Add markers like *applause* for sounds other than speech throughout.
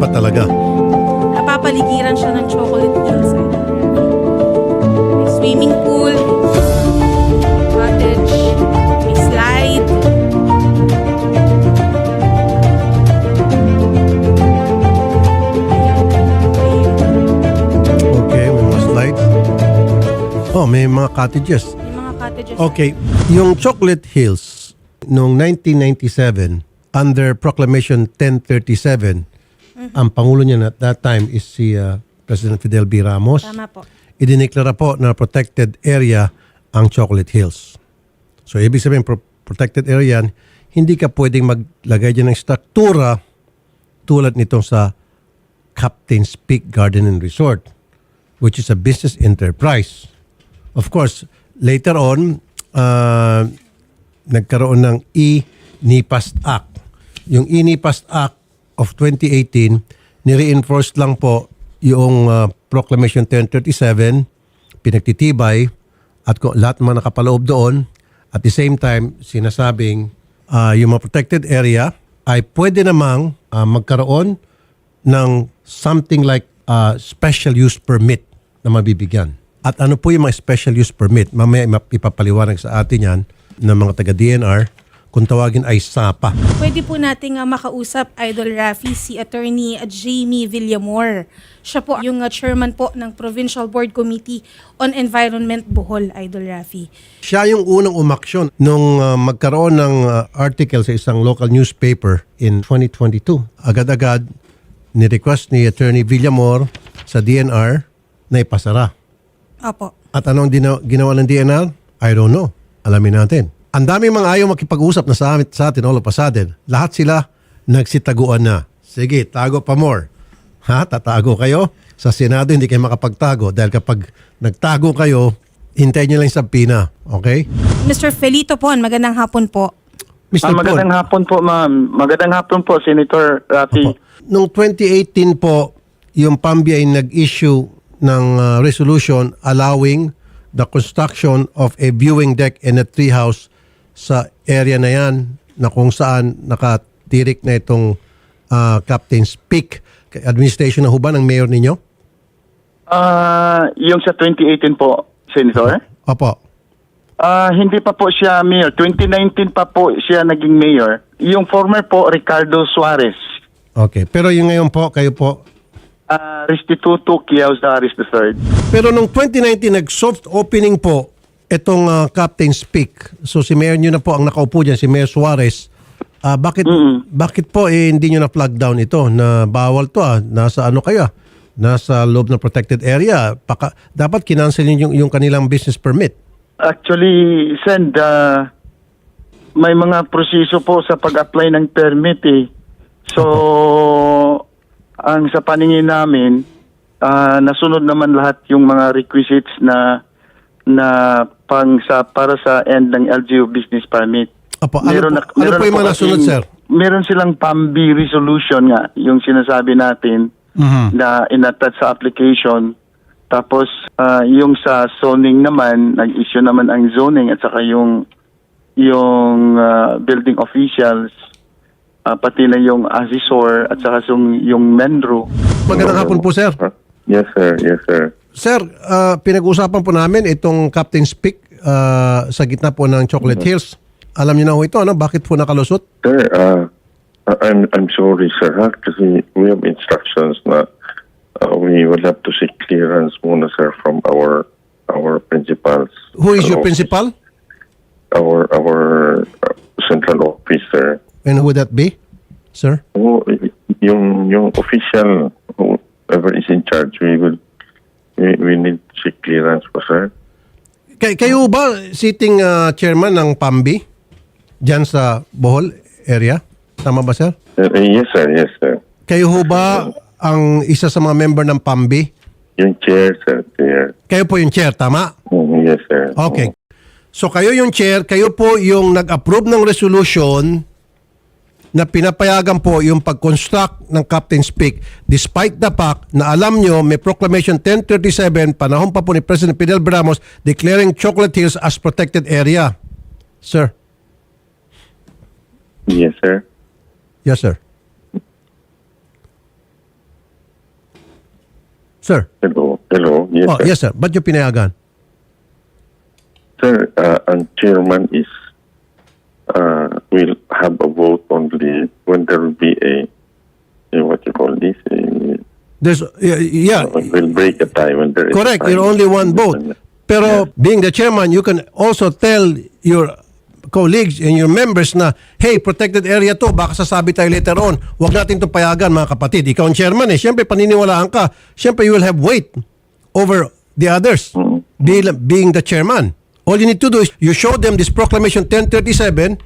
ba talaga? Napapaligiran siya ng chocolate hills. May swimming pool, cottage, may slide. Okay, may mga slides. Oh, may mga cottages. May mga cottages. Okay, yung Chocolate Hills noong 1997 under Proclamation 1037, ang pangulo niya at that time is si uh, President Fidel B. Ramos. Tama po. Idineklara po na protected area ang Chocolate Hills. So, ibig sabihin, pro- protected area yan, hindi ka pwedeng maglagay dyan ng struktura tulad nitong sa Captain's Peak Garden and Resort, which is a business enterprise. Of course, later on, uh, nagkaroon ng E-NIPAST Act. Yung E-NIPAST Act of 2018, nireinforced lang po yung uh, Proclamation 1037, pinagtitibay, at lahat mga nakapaloob doon, at the same time, sinasabing uh, yung mga protected area ay pwede namang uh, magkaroon ng something like uh, special use permit na mabibigyan. At ano po yung mga special use permit? Mamaya ipapaliwanag sa atin yan ng mga taga-DNR kung tawagin ay SAPA. Pwede po nating uh, makausap, Idol Rafi, si Attorney uh, Jamie Villamor. Siya po yung uh, chairman po ng Provincial Board Committee on Environment Bohol, Idol Rafi. Siya yung unang umaksyon nung uh, magkaroon ng uh, article sa isang local newspaper in 2022. Agad-agad ni-request ni Attorney Villamor sa DNR na ipasara. Opo. At anong ginawa ng DNR? I don't know. Alamin natin. Ang daming mga ayaw makipag-usap na sa, amin, sa atin all of a sudden. Lahat sila nagsitaguan na. Sige, tago pa more. Ha? Tatago kayo? Sa Senado hindi kayo makapagtago dahil kapag nagtago kayo, hintayin nyo lang sa pina. Okay? Mr. Felito Pon, magandang hapon po. Mr. Ah, magandang Paul, hapon po, ma'am. Magandang hapon po, Senator Rafi. Opo. Noong 2018 po, yung PAMBI ay nag-issue ng uh, resolution allowing the construction of a viewing deck and a treehouse sa area na yan na kung saan nakatirik na itong uh, Captain's Peak. Administration na ho ba ng mayor ninyo? Ah, yung sa 2018 po, Senator. Opo. Ah, hindi pa po siya mayor. 2019 pa po siya naging mayor. Yung former po, Ricardo Suarez. Okay. Pero yung ngayon po, kayo po, Ah, Restituto Kiyaw Suarez III. Pero nung 2019, nag-soft opening po itong uh, Captain's Peak. So si Mayor nyo na po ang nakaupo dyan, si Mayor Suarez. Ah, bakit bakit po eh, hindi nyo na flag down ito na bawal to ah, nasa ano kaya? Nasa loob ng protected area. Paka, dapat kinancel yung, yung kanilang business permit. Actually, send, ah, may mga proseso po sa pag-apply ng permit eh. So, ang sa paningin namin, ah, nasunod naman lahat yung mga requisites na na pang sa para sa end ng LGU business permit. Apo, ano po- ano meron po yung na mga nasunod, sir? Meron silang PAMBI resolution nga, yung sinasabi natin Mhm. na inattach sa application. Tapos ah, yung sa zoning naman, nag-issue naman ang zoning at saka yung yung ah, building officials ah, pati na yung assessor at saka yung yung menro. Magandang hapon po, sir. Yes, sir. Yes, sir. Sir, ah, pinag-usapan po namin itong Captain's Peak ah, sa gitna po ng Chocolate Hills. Alam niyo na ho ito, ano? Bakit po nakalusot? Sir, uh, I'm I'm sorry, sir. Ha? Kasi we have instructions na uh, we will have to seek clearance muna, sir, from our our principals. Who is your Office. principal? Our our uh, central officer. And who would that be, sir? Oh, y- yung yung official whoever is in charge, we will we, we need seek clearance po, sir. Kay kayo ba sitting uh, chairman ng PAMBI diyan sa Bohol area? Tama ba, sir? Uh, yes, sir. Yes, sir. Kayo ho ba ang isa sa mga member ng PAMBI? Yung chair, sir. Chair. Kayo po yung chair, tama? Mm, yes, sir. Okay. So kayo yung chair, kayo po yung nag-approve ng resolution na pinapayagan po yung pag-construct ng Captain's Peak despite the fact na alam nyo may Proclamation 1037 panahon pa po ni President Fidel Ramos declaring Chocolate Hills as protected area. Sir. Yes, sir. Yes, sir. Sir. Hello. Hello. Yes, Oh, sir. yes sir. Ba't yung pinayagan? Sir, uh, ang chairman is uh, have a vote only when there will be a, a what you call this, a, There's, yeah, yeah, will break a tie when there is a correct. tie. You're only one vote. Pero being the chairman, you can also tell your colleagues and your members na, hey, protected area to, baka sasabi tayo later on. Huwag natin to payagan, mga kapatid. Ikaw ang chairman eh. Siyempre, paniniwalaan ka. Siyempre, you will have weight over the others. Being, being the chairman. All you need to do is, you show them this Proclamation 1037,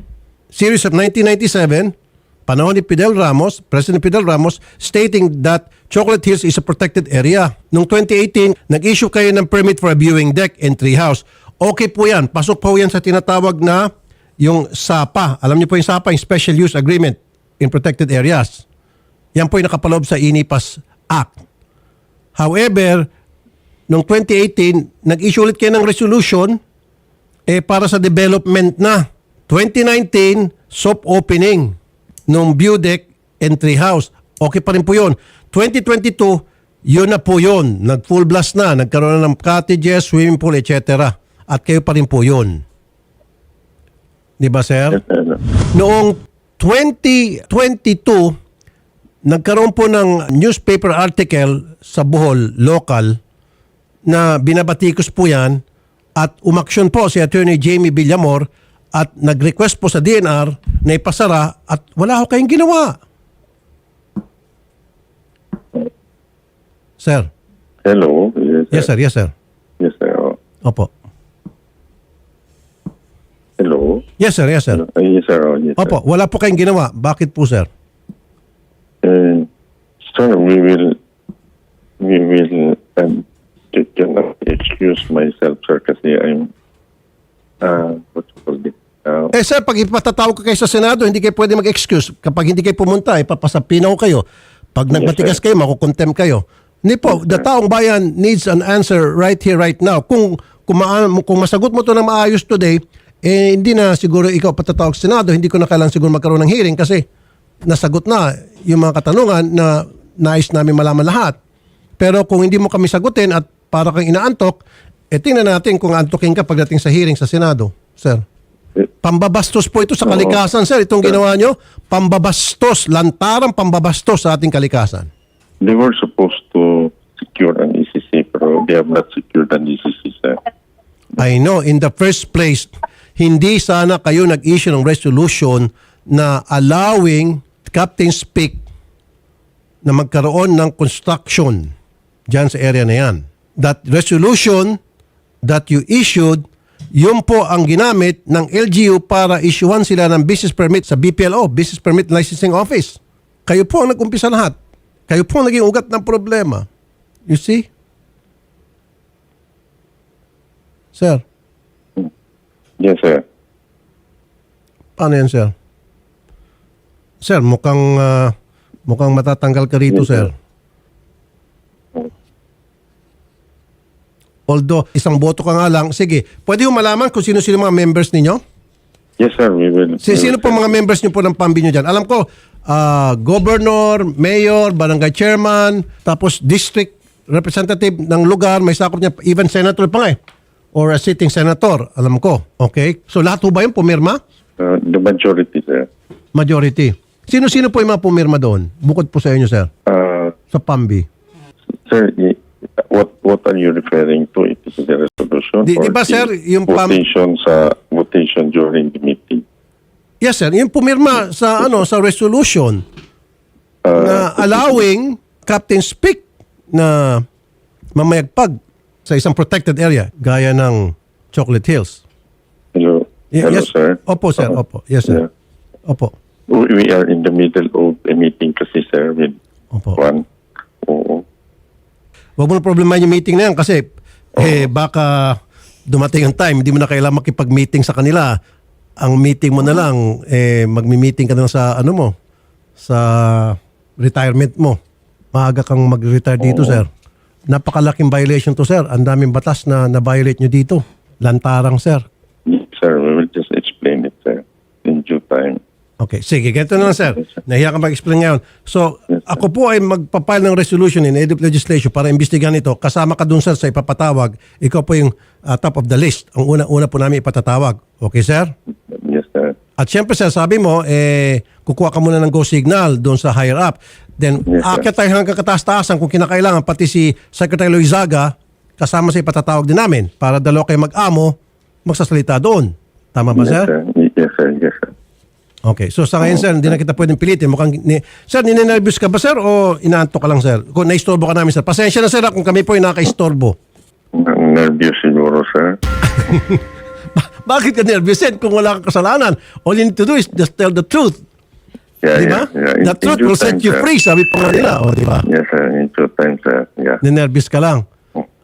series of 1997, panahon ni Fidel Ramos, President Fidel Ramos, stating that Chocolate Hills is a protected area. Noong 2018, nag-issue kayo ng permit for a viewing deck and treehouse. Okay po yan. Pasok po yan sa tinatawag na yung SAPA. Alam niyo po yung SAPA, yung Special Use Agreement in Protected Areas. Yan po yung nakapaloob sa INIPAS Act. However, noong 2018, nag-issue ulit kayo ng resolution eh para sa development na. 2019, soft opening nung view deck and treehouse. Okay pa rin po yun. 2022, yun na po yun. Nag-full blast na. Nagkaroon na ng cottages, swimming pool, etc. At kayo pa rin po yun. Di ba, sir. Noong 2022, nagkaroon po ng newspaper article sa Bohol, local, na binabatikos po yan at umaksyon po si Attorney Jamie Villamor at nag-request po sa DNR na ipasara at wala ho kayong ginawa. Sir. Hello. Yes, sir. Yes, sir. Yes, sir. Oh. Opo. Hello. Yes, sir. Yes, sir. Uh, yes, sir. Oh, yes, Opo. Wala po kayong ginawa. Bakit po, sir? Uh, sir, we will, we will, um, cannot excuse myself, sir, kasi I'm, uh, Eh sir, pag ipatatawag ko kayo sa Senado, hindi kayo pwede mag-excuse. Kapag hindi kayo pumunta, ipapasapinaw kayo. Pag nagbatigas sir. kayo, makukontem kayo. Hindi po, the taong bayan needs an answer right here, right now. Kung, kung, maa- kung masagot mo to na maayos today, eh hindi na siguro ikaw patatawag sa Senado, hindi ko na kailangan siguro magkaroon ng hearing kasi nasagot na yung mga katanungan na nais namin malaman lahat. Pero kung hindi mo kami sagutin at para kang inaantok, eh tingnan natin kung antokin ka pagdating sa hearing sa Senado, sir. Pambabastos po ito sa kalikasan, sir. Itong ginawa nyo, pambabastos, lantarang pambabastos sa ating kalikasan. they were supposed to secure an ECC, pero they have not secured an ECC, sir. I know, in the first place, hindi sana kayo nag-issue ng resolution na allowing Captain's Peak na magkaroon ng construction dyan sa area na yan. That resolution that you issued, yun po ang ginamit ng LGU para issuean sila ng business permit sa BPLO, Business Permit Licensing Office. Kayo po ang nag-umpisa lahat. Kayo po ang naging ugat ng problema. You see? Sir, Yes, sir. paano yan, sir? Sir, mukhang ah, mukhang matatanggal ka rito, Yes, sir. sir. Although, isang boto ka nga lang. Sige, pwede yung malaman kung sino-sino mga members ninyo? Yes, sir, we will. Si, sino po mga members niyo po ng pambi nyo dyan? Alam ko, ah, governor, mayor, barangay chairman, tapos district representative ng lugar, may sakop niya, even senator pa nga eh. Or a sitting senator, alam ko. Okay? So lahat po ba yung pumirma? Uh, the majority, sir. Majority. Sino-sino po yung mga pumirma doon? Bukod po sa inyo, sir. Uh, Sa pambi. sir, i- what what are you referring to? It is the resolution Di- or di ba, the sir, yung pam- votation sa votation during the meeting? Yes, sir. Yung pumirma sa ano sa resolution na allowing Captain Speak na mamayagpag sa isang protected area gaya ng Chocolate Hills. Hello, hello, yes. sir. Opo, sir. Uh, Opo. Yes, sir. yeah. Opo. We we are in the middle of a meeting kasi, sir, with Opo. one. Huwag mo na problema yung meeting na yan kasi eh baka dumating ang time, hindi mo na kailangan makipag-meeting sa kanila. Ang meeting mo na lang, eh magmi-meeting ka na lang sa ano mo, sa retirement mo. Maaga kang mag-retire dito, Oo. sir. Napakalaking violation to, sir. Ang daming batas na na-violate nyo dito. Lantarang, sir. Yes, sir, we will just explain it, sir, in due time. Okay. Sige. Ganito na lang, sir. Nahiya ka mag-explain ngayon. So, ako po ay magpapile ng resolution in EDUP legislation para imbestigahan ito. Kasama ka dun, sir, sa ipapatawag. Ikaw po yung ah, top of the list. Ang una-una po namin ipatatawag. Okay, sir? Yes, sir. At syempre, sir, sabi mo, eh, kukuha ka muna ng go signal doon sa higher up. Then, Yes, sir. tayo hanggang kataas-taasan kung kinakailangan. Pati si Secretary Loizaga, kasama sa ipatatawag din namin para dalawa kayo mag-amo, magsasalita doon. Tama ba, yes, sir? sir. Yes, sir. Yes, sir. Okay. So sa ngayon, sir, hindi na kita pwedeng pilitin. Mukhang, ni, sir, ninenervous ka ba, sir, o inaanto ka lang, sir? Kung naistorbo ka namin, sir. Pasensya na, sir, ah, kung kami po ay nakaistorbo. Ang nervous siguro, sir. *laughs* Ba- bakit ka nervous, sir, kung wala kang kasalanan? All you need to do is just tell the truth. Yeah, di ba? yeah, yeah. In- The truth due will set time, you sir. free, sabi po nga nila. O, di ba? Yes, sir. In due time, sir. Yeah. Ninervous ka lang.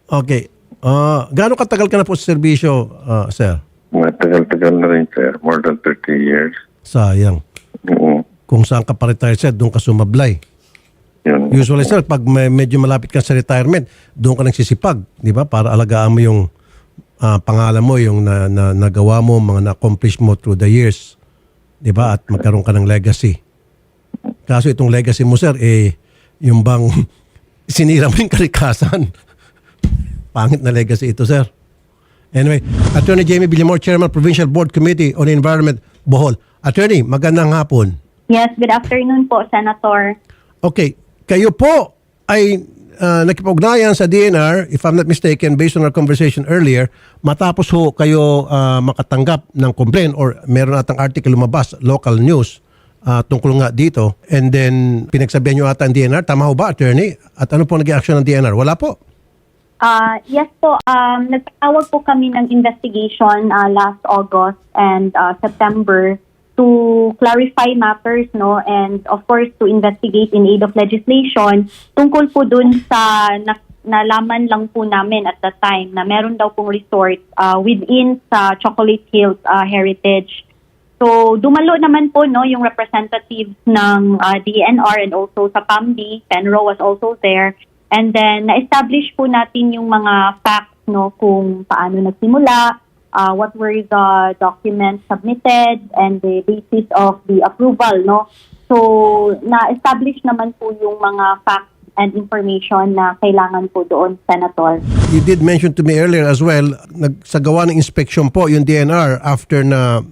Okay. Uh, gaano katagal ka na po sa serbisyo, ah, sir? Matagal-tagal na rin, sir. More than 30 years. Sayang. Oo. Kung saan ka pa retire, sir, doon ka sumablay. Yun. Usually, sir, pag may, medyo malapit ka sa retirement, doon ka nagsisipag, di ba? Para alagaan mo yung ah, pangalan mo, yung na, na, nagawa mo, mga na-accomplish mo through the years. Di ba? At magkaroon ka ng legacy. Kaso itong legacy mo, sir, eh, yung bang *laughs* sinira mo yung kalikasan. Pangit na legacy ito, sir. Anyway, Attorney Jamie Villamor, Chairman Provincial Board Committee on Environment, Bohol. Attorney, magandang hapon. Yes, good afternoon po, Senator. Okay, kayo po ay uh, nakipag-ugnayan sa DNR, if I'm not mistaken, based on our conversation earlier, matapos ho kayo ah, makatanggap ng complaint or meron atang article lumabas, local news, ah, tungkol nga dito. And then, pinagsabihan nyo ata ang DNR. Tama ho ba, attorney? At ano po naging action ng DNR? Wala po. Uh, yes po, um, nagtawag po kami ng investigation uh, last August and uh, September to clarify matters no and of course to investigate in aid of legislation tungkol po dun sa na, nalaman lang po namin at the time na meron daw pong resort uh, within sa Chocolate Hills uh, Heritage So, dumalo naman po no yung representatives ng uh, DNR and also sa PAMBI. Penro was also there. And then, na-establish po natin yung mga facts no kung paano nagsimula, uh, what were the documents submitted, and the basis of the approval. no So, na-establish naman po yung mga facts and information na kailangan po doon, Senator. You did mention to me earlier as well, nagsagawa ng inspection po yung DNR after na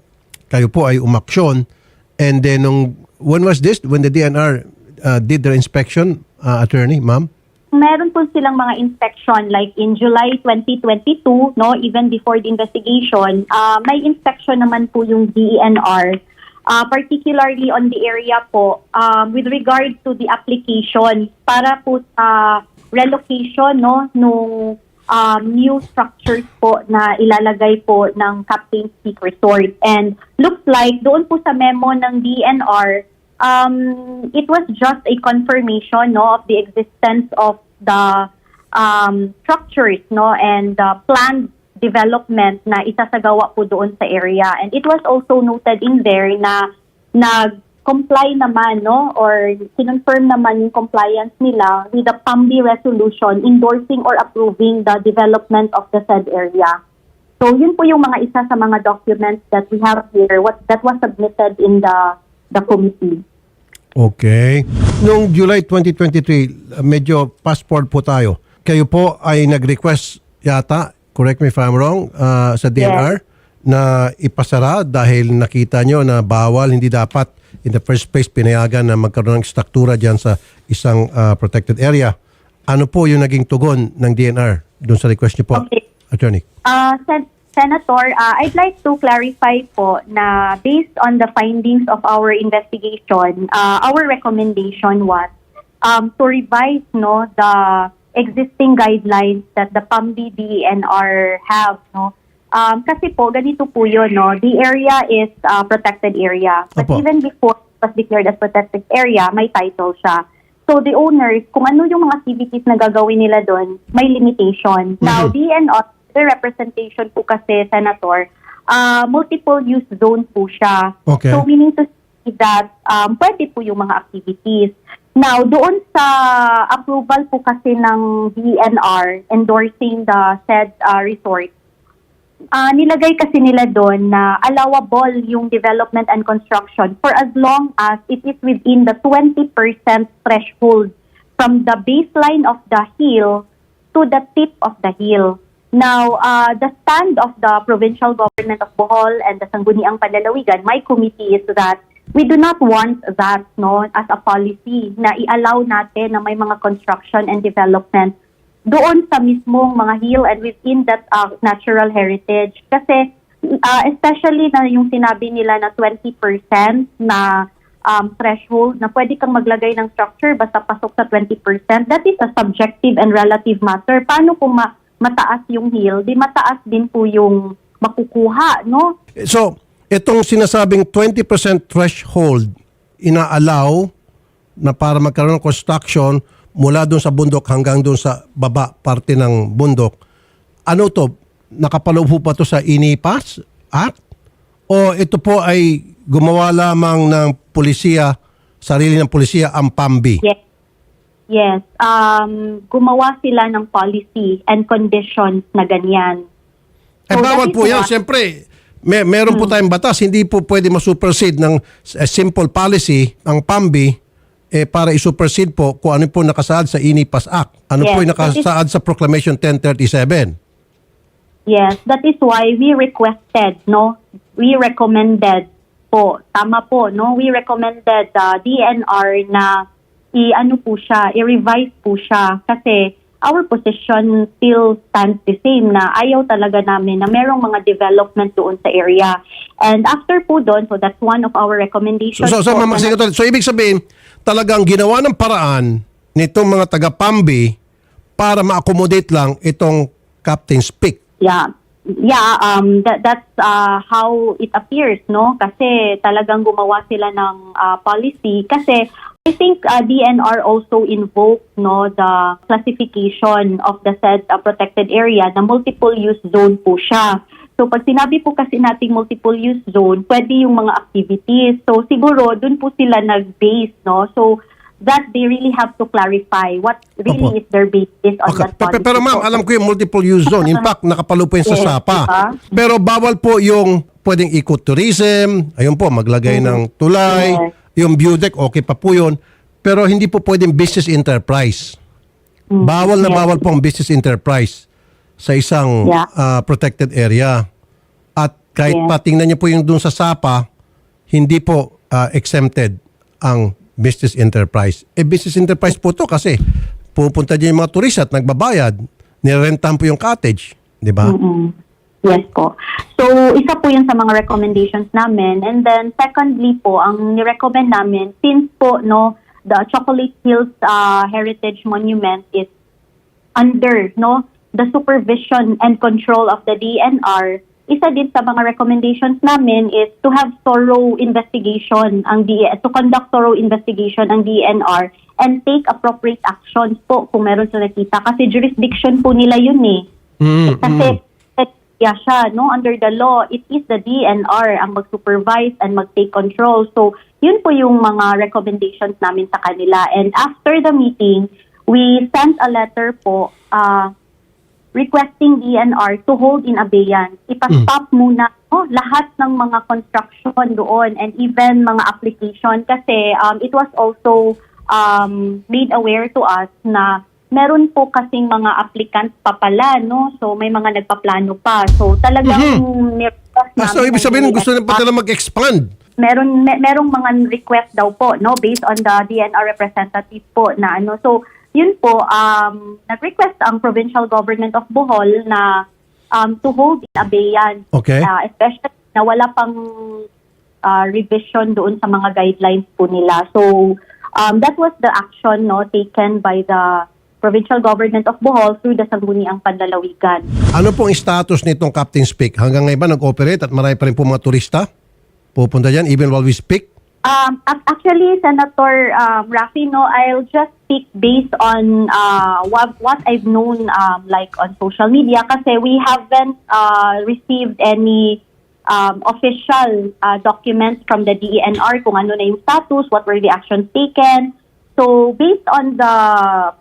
kayo po ay umaksyon. And then, nung, when was this? When the DNR uh, did their inspection, uh, attorney, ma'am? Meron po silang mga inspection like in July 2022 no even before the investigation uh, may inspection naman po yung DENR uh, particularly on the area po um, with regard to the application para po sa relocation no nung um, new structures po na ilalagay po ng Captain's Peak Resort. And looks like doon po sa memo ng DNR um, it was just a confirmation no of the existence of the um, structures no and the planned development na isasagawa po doon sa area and it was also noted in there na nag comply naman no or kinonfirm naman yung compliance nila with the PAMBI resolution endorsing or approving the development of the said area. So yun po yung mga isa sa mga documents that we have here what that was submitted in the the committee. Okay. Noong July 2023, uh, medyo passport po tayo. Kayo po ay nag-request yata, correct me if I'm wrong, uh, sa DNR na ipasara dahil nakita nyo na bawal, hindi dapat in the first place pinayagan na magkaroon ng struktura dyan sa isang uh, protected area. Ano po yung naging tugon ng DNR doon sa request nyo po, Okay. attorney? Uh, Sen- Senator, uh, I'd like to clarify po na based on the findings of our investigation, uh, our recommendation was um, to revise no the existing guidelines that the PAMBI DNR have no. Um, kasi po ganito po yun no. The area is uh, protected area. But Opo. even before it was declared as protected area may title siya. So the owners, kung ano yung mga activities na gagawin nila doon, may limitation. Now, DNR, representation po kasi, Senator, uh, multiple use zone po siya. Okay. So meaning to say that um, pwede po yung mga activities. Now, doon sa approval po kasi ng DNR endorsing the said uh, resort, ah, nilagay kasi nila doon na allowable yung development and construction for as long as it is within the 20% threshold from the baseline of the hill to the tip of the hill. Now, uh, the stand of the provincial government of Bohol and the Sangguniang Panlalawigan, my committee is that we do not want that no as a policy na i-allow natin na may mga construction and development doon sa mismong mga hill and within that uh, natural heritage. Kasi uh, especially na yung sinabi nila na 20% na um, threshold na pwede kang maglagay ng structure basta pasok sa 20%, that is a subjective and relative matter. Paano kung ma- mataas yung hill, di mataas din po yung makukuha, no? So, itong sinasabing 20% threshold, inaalaw na para magkaroon ng construction mula doon sa bundok hanggang doon sa baba parte ng bundok. Ano to? Nakapaloob pa to sa INIPAS Act? O ito po ay gumawa lamang ng polisiya, sarili ng polisiya ang PAMBI? Yes. Yes. Um, gumawa sila ng policy and conditions na ganyan. Eh So, bawal that is po yan. what- Siyempre, may, meron po tayong batas. Hindi po pwede masupersede ng eh, simple policy ang PAMBI eh, para isupersede po kung ano po nakasaad sa INIPAS Act. Ano Yes, po yung that is- nakasaad sa Proclamation 1037. Yes, that is why we requested, no? We recommended po, tama po, no? We recommended the DNR na i-ano po siya, i-revise po siya kasi our position still stands the same na ayaw talaga namin na merong mga development doon sa area. And after po doon, so that's one of our So, recommendations. so, so, po, Ma'am Secretary, so ibig sabihin, talagang ginawa ng paraan nitong mga taga-PAMBI para ma-accommodate lang itong Captain's Peak. Yeah. Yeah, um that that's uh, how it appears, no? Kasi talagang gumawa sila ng uh, policy kasi I think uh, DNR also invoked no the classification of the said uh, protected area na multiple use zone po siya. So pag sinabi po kasi nating multiple use zone, pwede yung mga activities. So siguro dun po sila nag-base, no? So that they really have to clarify what really Opo. is their basis on Okay. that policy. pero ma'am, alam ko yung multiple use zone. In *laughs* fact, nakapalo po yun sa Yes, SAPA. diba? Pero bawal po yung pwedeng ecotourism, ayun po, maglagay ng tulay, Mm-hmm. Yes. Yung deck, okay pa po yun. Pero hindi po pwedeng business enterprise. Bawal na bawal po ang business enterprise sa isang Yeah. ah, protected area. At kahit Yeah. pa tingnan niyo po yung dun sa SAPA, hindi po ah, exempted ang business enterprise. Eh business enterprise po to kasi pupunta dyan yung mga turista at nagbabayad, nirentahan po yung cottage. Di ba? Yes po. So, isa po yun sa mga recommendations namin. And then, secondly po, ang nirecommend namin, since po, no, the Chocolate Hills uh, Heritage Monument is under, no, the supervision and control of the DNR, isa din sa mga recommendations namin is to have thorough investigation ang D to conduct thorough investigation ang DNR and take appropriate actions po kung meron sa nakita kasi jurisdiction po nila yun eh. Mm, Kasi mm. Yeah, siya, no, under the law, it is the DNR ang mag-supervise and mag-take control. So, yun po yung mga recommendations namin sa kanila. And after the meeting, we sent a letter po uh, requesting DNR to hold in abeyance. Ipa-stop muna no, lahat ng mga construction doon and even mga application kasi um, it was also um, made aware to us na meron po kasing mga applicants pa pala, no? So, may mga nagpaplano pa. So, talagang nirequest Ah, So, ibig sabihin, gusto nila pa mag-expand. meron me, merong mga request daw po no based on the DNR representative po na ano so yun po um nag-request ang provincial government of Bohol na um to hold in abeyance Okay. uh, especially na wala pang uh, revision doon sa mga guidelines po nila so um that was the action no taken by the provincial government of Bohol through the Sangguniang Panlalawigan Ano pong status nitong Captain's Peak? Hanggang ngayon ba nag-operate at marami pa rin po mga turista? Pupunta dyan even while we speak? Um, ac- actually, Senator um, Rafi, no, I'll just speak based on uh, what what I've known, um, like on social media, kasi we haven't uh, received any um, official uh, documents from the DENR kung ano na yung status, what were the actions taken. So based on the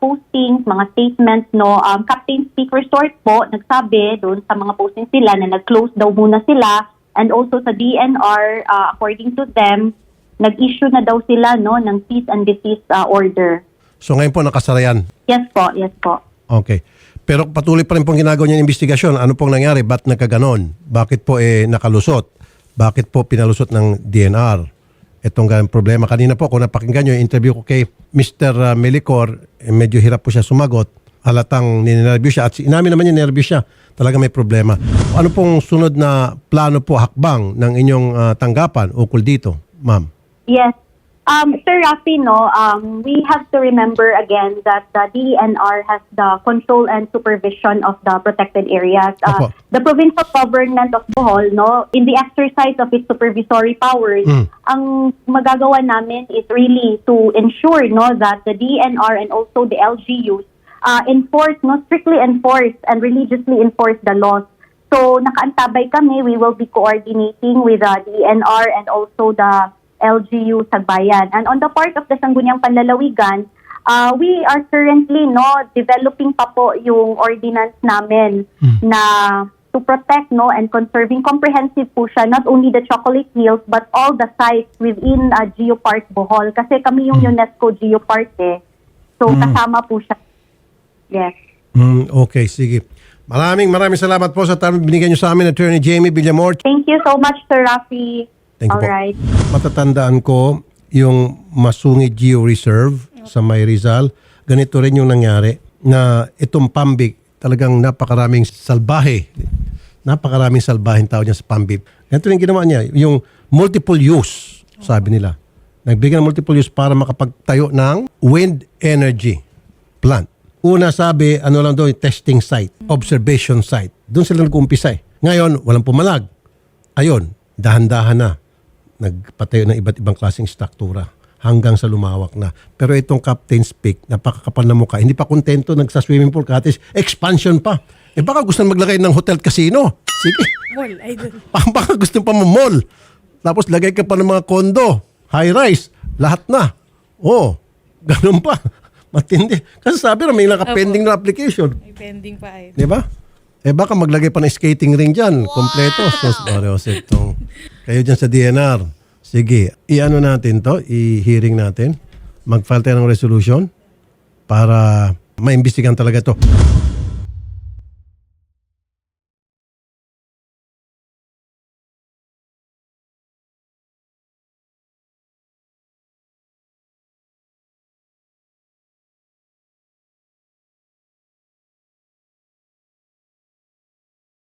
postings, mga statements, no, um, Captain Speak Resort po nagsabi doon sa mga postings nila na nag-close daw muna sila and also sa DNR, uh, according to them, nag-issue na daw sila no ng cease and desist uh, order. So ngayon po nakasara yan. Yes po, yes po. Okay. Pero patuloy pa rin pong ginagawa niya yung investigasyon. Ano pong nangyari? Ba't nagkaganon? Bakit po eh nakalusot? Bakit po pinalusot ng DNR? Itong ganang problema. Kanina po, kung napakinggan nyo yung interview ko kay Mr. Melicor, eh, medyo hirap po siya sumagot. Halatang ninervyo siya. At inamin naman niya, nervyo siya. Talaga may problema. Ano pong sunod na plano po, hakbang ng inyong ah, tanggapan ukol dito, ma'am? Yes. Um, Sir Rafi, no, um, we have to remember again that the DENR has the control and supervision of the protected areas. Opo. Uh, the provincial government of Bohol, no, in the exercise of its supervisory powers, Mm. ang magagawa namin is really to ensure, no, that the DENR and also the LGUs uh, enforce, no, strictly enforce and religiously enforce the laws. So, nakaantabay kami. We will be coordinating with the DNR and also the LGU Sagbayan. And on the part of the Sangguniang Panlalawigan, uh, we are currently no developing pa po yung ordinance namin na to protect no and conserving comprehensive po siya not only the Chocolate Hills but all the sites within uh, Geopark Bohol kasi kami yung UNESCO Geopark eh. So kasama po siya. Yes. Mm, okay, sige. Maraming maraming salamat po sa time binigyan niyo sa amin, Attorney Jamie Villamor. Thank you so much Sir Rafi. Thank you All po. right. Matatandaan ko yung Masungi Geo Reserve sa May Rizal. Ganito rin yung nangyari na itong Pambig talagang napakaraming salbahe. Napakaraming salbahin tao niya sa Pambig. Ganito rin ginawa niya. Yung multiple use, sabi nila. Nagbigay ng multiple use para makapagtayo ng wind energy plant. Una sabi, ano lang doon, testing site, observation site. Doon sila nag-umpisa eh. Ngayon, walang pumalag. Ayun, dahan-dahan na. Nagpatayo ng iba't ibang klaseng struktura hanggang sa lumawak na. Pero itong Captain's Peak, napakakapal na mukha. Hindi pa kontento, nagsa-swimming pool, katis, expansion pa. Eh baka gusto maglagay ng hotel casino. Sige. Mall, idol. *laughs* Baka baka gusto pa mo mall. Tapos lagay ka pa ng mga kondo, high rise, lahat na. Oh, ganun pa. *laughs* Matindi. Kasi sabi na may naka-pending na application. May pending pa, idol. Di ba? Eh baka maglagay pa ng skating ring dyan. Kompleto. So, Mario Joseph, tong, kayo dyan sa DNR. Sige, i-ano natin to, i-hearing natin. Mag-file tayo ng resolution para maimbestigan talaga to.